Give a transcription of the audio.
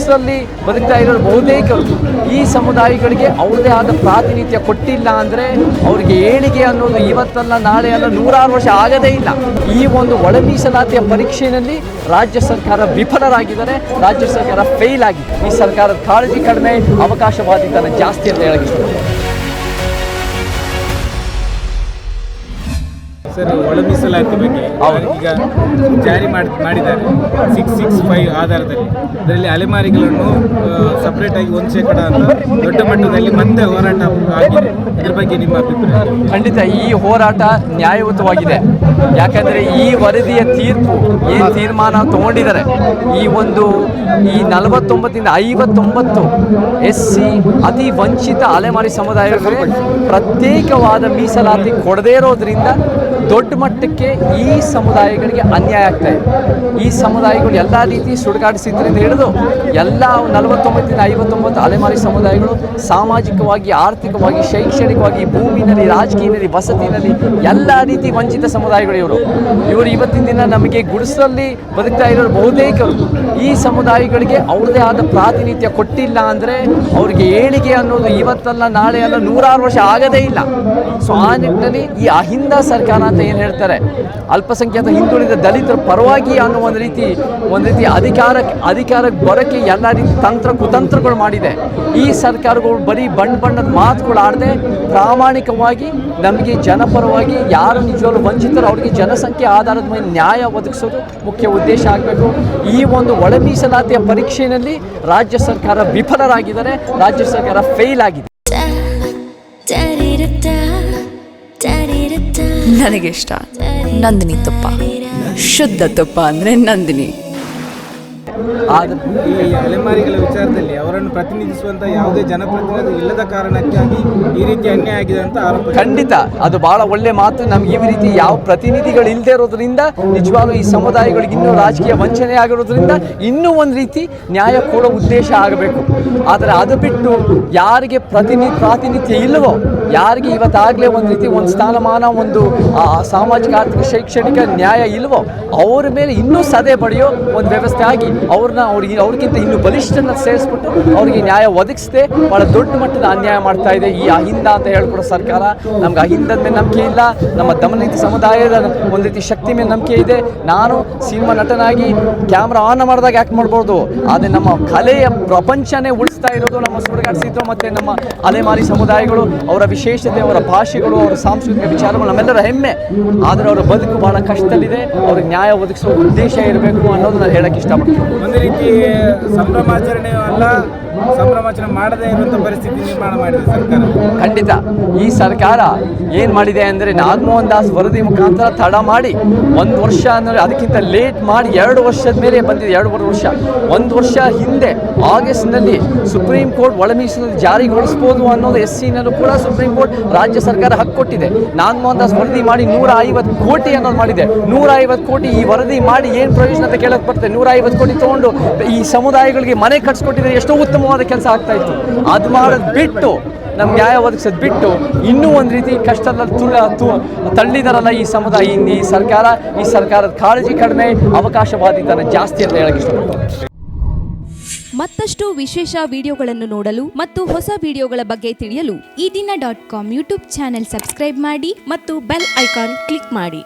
ಗುಡಿಸಲಲ್ಲಿ ಬದುಕ್ತಾ ಇರೋ ಬಹುತೇಕರು ಈ ಸಮುದಾಯಗಳಿಗೆ ಅವ್ರದೇ ಆದ ಪ್ರಾತಿನಿಧ್ಯ ಕೊಟ್ಟಿಲ್ಲ ಅಂದರೆ ಅವ್ರಿಗೆ ಏಳಿಗೆ ಅನ್ನೋದು ಇವತ್ತಲ್ಲ, ನಾಳೆ ಅಲ್ಲ, ನೂರಾರು ವರ್ಷ ಆಗದೇ ಇಲ್ಲ. ಈ ಒಂದು ಒಳ ಮೀಸಲಾತಿಯ ಪರೀಕ್ಷೆಯಲ್ಲಿ ರಾಜ್ಯ ಸರ್ಕಾರ ವಿಫಲರಾಗಿದ್ದಾರೆ, ರಾಜ್ಯ ಸರ್ಕಾರ ಫೇಲ್ ಆಗಿದೆ ಈ ಸರ್ಕಾರದ ಕಾಳಜಿ ಕಡಿಮೆ ಅವಕಾಶವಾದಿತನ ಜಾಸ್ತಿ ಅಂತ ಹೇಳಕ್ಕೆ ಸರ್ ಒಳ ಮೀಸಲಾತಿ ಬಗ್ಗೆ ಈಗ ಜಾರಿ ಮಾಡಿ ಮಾಡಿದ್ದಾರೆ. ಸಿಕ್ಸ್ ಸಿಕ್ಸ್ ಫೈವ್ ಆಧಾರದಲ್ಲಿ. ಅದರಲ್ಲಿ ಅಲೆಮಾರಿಗಳನ್ನು ಸಪ್ರೇಟ್ ಆಗಿ ಒಂದು ಶೇಕಡ ಅಂತ ದೊಡ್ಡ ಮಟ್ಟದಲ್ಲಿ ಮತ್ತೆ ಹೋರಾಟ ಆಗಿದೆ. ಇದ್ರ ಬಗ್ಗೆ ನಿಮ್ಮ ಅಭಿಪ್ರಾಯ? ಖಂಡಿತ ಈ ಹೋರಾಟ ನ್ಯಾಯಯುತವಾಗಿದೆ. ಯಾಕಂದರೆ ಈ ವರದಿಯ ತೀರ್ಪು ಏನು ತೀರ್ಮಾನ ತಗೊಂಡಿದ್ದಾರೆ? ಈ ಒಂದು ಈ ನಲವತ್ತೊಂಬತ್ತಿಂದ ಐವತ್ತೊಂಬತ್ತು ಎಸ್ ಸಿ ಅತಿ ವಂಚಿತ ಅಲೆಮಾರಿ ಸಮುದಾಯಗಳಿಗೆ ಪ್ರತ್ಯೇಕವಾದ ಮೀಸಲಾತಿ ಕೊಡದೇ ಇರೋದ್ರಿಂದ ದೊಡ್ಡ ಮಟ್ಟಕ್ಕೆ ಈ ಸಮುದಾಯಗಳಿಗೆ ಅನ್ಯಾಯ ಆಗ್ತಾ ಇದೆ. ಈ ಸಮುದಾಯಗಳು ಎಲ್ಲ ರೀತಿ ಸುಡುಗಾಡಿಸಿದ್ರಿಂದ ಹಿಡಿದು ಎಲ್ಲ ನಲವತ್ತೊಂಬತ್ತಿಂದ ಐವತ್ತೊಂಬತ್ತು ಅಲೆಮಾರಿ ಸಮುದಾಯಗಳು ಸಾಮಾಜಿಕವಾಗಿ, ಆರ್ಥಿಕವಾಗಿ, ಶೈಕ್ಷಣಿಕವಾಗಿ, ಭೂಮಿನಲ್ಲಿ, ರಾಜಕೀಯದಲ್ಲಿ, ವಸತಿನಲ್ಲಿ ಎಲ್ಲ ರೀತಿ ವಂಚಿತ ಸಮುದಾಯಗಳು ಇವರು. ಇವರು ಇವತ್ತಿನ ದಿನ ನಮಗೆ ಗುಡಿಸಲಲ್ಲಿ ಬದುಕ್ತಾ ಇರೋರು ಬಹುತೇಕರು. ಈ ಸಮುದಾಯಗಳಿಗೆ ಅವ್ರದೇ ಆದ ಪ್ರಾತಿನಿಧ್ಯ ಕೊಟ್ಟಿಲ್ಲ ಅಂದರೆ ಅವ್ರಿಗೆ ಏಳಿಗೆ ಅನ್ನೋದು ಇವತ್ತಲ್ಲ, ನಾಳೆ ಅಲ್ಲ ನೂರಾರು ವರ್ಷ ಆಗದೇ ಇಲ್ಲ. ಸೊ ಆ ನಿಟ್ಟಿನಲ್ಲಿ ಈ ಅಹಿಂದ ಸರ್ಕಾರ ಅಂತ ಏನು ಹೇಳ್ತಾರೆ? ಅಲ್ಪಸಂಖ್ಯಾತ ಹಿಂದುಳಿದ ದಲಿತರ ಪರವಾಗಿ ಅನ್ನೋ ಒಂದು ರೀತಿ ಒಂದು ರೀತಿ ಅಧಿಕಾರ ಅಧಿಕಾರಕ್ಕೆ ಬರೋಕ್ಕೆ ಎಲ್ಲ ರೀತಿ ತಂತ್ರ ಕುತಂತ್ರಗಳು ಮಾಡಿದೆ. ಈ ಸರ್ಕಾರಗಳು ಬರೀ ಬಣ್ಣ ಬಣ್ಣದ ಮಾತುಗಳು ಆಡದೆ ಪ್ರಾಮಾಣಿಕವಾಗಿ ನಮಗೆ ಜನಪರವಾಗಿ ಯಾರು ನಿಜವಾಗ್ಲೂ ವಂಚಿತರು ಅವರಿಗೆ ಜನಸಂಖ್ಯೆ ಆಧಾರದ ಮೇಲೆ ನ್ಯಾಯ ಒದಗಿಸೋದು ಮುಖ್ಯ ಉದ್ದೇಶ ಆಗಬೇಕು. ಈ ಒಂದು ಒಳ ಮೀಸಲಾತಿಯ ಪರೀಕ್ಷೆಯಲ್ಲಿ ರಾಜ್ಯ ಸರ್ಕಾರ ವಿಫಲರಾಗಿದ್ದಾರೆ, ರಾಜ್ಯ ಸರ್ಕಾರ ಫೇಲ್ ಆಗಿದೆ. ನನಗೆ ಇಷ್ಟ ನಂದಿನಿ ತುಪ್ಪ. ಶುದ್ಧ ತುಪ್ಪ ಅಂದರೆ ನಂದಿನಿ. ಆದ ಈ ಅಲೆಮಾರಿಗಳ ವಿಚಾರದಲ್ಲಿ ಅವರನ್ನು ಪ್ರತಿನಿಧಿಸುವಂತ ಯಾವುದೇ ಜನಪ್ರತಿನಿಧಿ ಇಲ್ಲದ ಕಾರಣಕ್ಕಾಗಿ ಈ ರೀತಿ ಅನ್ಯಾಯ ಆಗಿದೆ ಅಂತ ಆರೋಪ ಖಂಡಿತ. ಅದು ಬಹಳ ಒಳ್ಳೆ ಮಾತು. ನಮ್ಗೆ ಈ ರೀತಿ ಯಾವ ಪ್ರತಿನಿಧಿಗಳು ಇಲ್ಲದೆ ಇರೋದ್ರಿಂದ ನಿಜವಾಗ್ಲೂ ಈ ಸಮುದಾಯಗಳಿಗೆ ಇನ್ನೂ ರಾಜಕೀಯ ವಂಚನೆ ಆಗಿರೋದ್ರಿಂದ ಇನ್ನೂ ಒಂದು ರೀತಿ ನ್ಯಾಯ ಕೊಡೋ ಉದ್ದೇಶ ಆಗಬೇಕು. ಆದರೆ ಅದು ಬಿಟ್ಟು ಯಾರಿಗೆ ಪ್ರತಿನಿ ಪ್ರಾತಿನಿಧ್ಯ ಇಲ್ಲವೋ ಯಾರಿಗೆ ಇವತ್ತಾಗಲೇ ಒಂದು ರೀತಿ ಒಂದು ಸ್ಥಾನಮಾನ, ಒಂದು ಸಾಮಾಜಿಕ, ಆರ್ಥಿಕ, ಶೈಕ್ಷಣಿಕ ನ್ಯಾಯ ಇಲ್ವೋ, ಅವ್ರ ಮೇಲೆ ಇನ್ನೂ ಸದೆ ಪಡೆಯೋ ಒಂದು ವ್ಯವಸ್ಥೆ ಆಗಿ ಅವ್ರನ್ನ ಅವ್ರಿಗೆ ಅವ್ರಿಗಿಂತ ಇನ್ನೂ ಬಲಿಷ್ಠನ ಸೇರಿಸ್ಬಿಟ್ಟು ಅವರಿಗೆ ನ್ಯಾಯ ಒದಗಿಸದೆ ಭಾಳ ದೊಡ್ಡ ಮಟ್ಟದ ಅನ್ಯಾಯ ಮಾಡ್ತಾ ಇದೆ ಈ ಅಹಿಂದ ಅಂತ ಹೇಳ್ಕೊಡೋ ಸರ್ಕಾರ. ನಮ್ಗೆ ಅಹಿಂದದ ಮೇಲೆ ನಂಬಿಕೆ ಇಲ್ಲ, ನಮ್ಮ ದಮನಿತ ಸಮುದಾಯದ ಒಂದು ರೀತಿ ಶಕ್ತಿ ಮೇಲೆ ನಂಬಿಕೆ ಇದೆ. ನಾನು ಸಿನಿಮಾ ನಟನಾಗಿ ಕ್ಯಾಮ್ರಾ ಆನ್ ಮಾಡಿದಾಗ ಯಾಕೆ ಮಾಡ್ಬೋದು ಆದರೆ ನಮ್ಮ ಕಲೆಯ ಪ್ರಪಂಚನೇ ಉಳಿಸ್ತಾ ಇರೋದು ನಮ್ಮ ಸುಡುಗಾಡಿಸಿದ್ರು ಮತ್ತು ನಮ್ಮ ಅಲೆಮಾರಿ ಸಮುದಾಯಗಳು, ಅವರ ವಿಶೇಷತೆ ಅವರ ಭಾಷೆಗಳು, ಅವರ ಸಾಂಸ್ಕೃತಿಕ ವಿಚಾರಗಳು, ನಮ್ಮೆಲ್ಲರ ಹೆಮ್ಮೆ. ಆದರೆ ಅವರ ಬದುಕು ಬಹಳ ಕಷ್ಟದಲ್ಲಿದೆ. ಅವ್ರಿಗೆ ನ್ಯಾಯ ಒದಗಿಸುವ ಉದ್ದೇಶ ಇರಬೇಕು ಅನ್ನೋದು ನಾನು ಹೇಳಕ್ಕೆ ಇಷ್ಟಪಡ್ತೀನಿ. ಒಂದು ರೀತಿ ಸಂಭ್ರಮಾಚರಣೆಯೂ ಅಲ್ಲ ಸಂಭ್ರಮಾಚರಣೆ ಮಾಡದೇ ಇರುವಂತ ಪರಿಸ್ಥಿತಿ ನಿರ್ಮಾಣ ಮಾಡಿದೆ ಸರ್ಕಾರ. ಖಂಡಿತ. ಈ ಸರ್ಕಾರ ಏನು ಮಾಡಿದೆ ಅಂದ್ರೆ ನಾಗಮೋಹನ್ ದಾಸ್ ವರದಿ ಮುಖಾಂತರ ತಡ ಮಾಡಿ ಒಂದ್ ವರ್ಷ ಅಂದ್ರೆ ಅದಕ್ಕಿಂತ ಲೇಟ್ ಮಾಡಿ ಎರಡು ವರ್ಷದ ಮೇಲೆ ಬಂದಿದೆ ಎರಡೂವರೆ ವರ್ಷ. ಒಂದ್ ವರ್ಷ ಹಿಂದೆ ಆಗಸ್ಟ್ನಲ್ಲಿ ಸುಪ್ರೀಂ ಕೋರ್ಟ್ ಒಳ ಜಾರಿಗೊಳಿಸಬಹುದು ಅನ್ನೋದು ಎಸ್ ಸಿನಲ್ಲೂ ಕೂಡ ಸುಪ್ರೀಂ ಕೋರ್ಟ್ ರಾಜ್ಯ ಸರ್ಕಾರ ಹಕ್ಕು ಕೊಟ್ಟಿದೆ. ನಾಗಮೋಹನ್ ದಾಸ್ ವರದಿ ಮಾಡಿ ನೂರ ಐವತ್ತು ಕೋಟಿ ಅನ್ನೋದು ಮಾಡಿದೆ. ನೂರ ಐವತ್ತು ಕೋಟಿ ಈ ವರದಿ ಮಾಡಿ ಏನು ಪ್ರಯೋಜನ ಅಂತ ಕೇಳಕ್ಕೆ ಬರ್ತದೆ? ನೂರ ಕೋಟಿ ತಗೊಂಡು ಈ ಸಮುದಾಯಗಳಿಗೆ ಮನೆ ಕಟ್ಸ್ಕೊಟ್ಟಿದ್ರೆ ಎಷ್ಟೋ ಉತ್ತಮವಾದ ಕೆಲಸ ಆಗ್ತಾ ಇತ್ತು. ಅದು ಮಾಡೋದು ಬಿಟ್ಟು, ನಮ್ಗೆ ನ್ಯಾಯ ಒದಗಿಸೋದು ಬಿಟ್ಟು, ಇನ್ನೂ ಒಂದು ರೀತಿ ಕಷ್ಟದಲ್ಲಿ ತುಳ ತು ತಳ್ಳಿದಾರಲ್ಲ ಈ ಸಮುದಾಯ, ಈ ಸರ್ಕಾರ, ಈ ಸರ್ಕಾರದ ಕಾಳಜಿ ಕಡಿಮೆ ಅವಕಾಶವಾದಿತನ ಜಾಸ್ತಿ ಅಂತ ಹೇಳಕ್ಕೆ ಇಷ್ಟಪಡ್ತಾರೆ ಮತ್ತಷ್ಟು ವಿಶೇಷ ವಿಡಿಯೋಗಳನ್ನು ನೋಡಲು ಮತ್ತು ಹೊಸ ವಿಡಿಯೋಗಳ ಬಗ್ಗೆ ತಿಳಿಯಲು Ee Dina dot com YouTube channel subscribe ಮಾಡಿ ಮತ್ತು ಬೆಲ್ ಐಕಾನ್ ಕ್ಲಿಕ್ ಮಾಡಿ.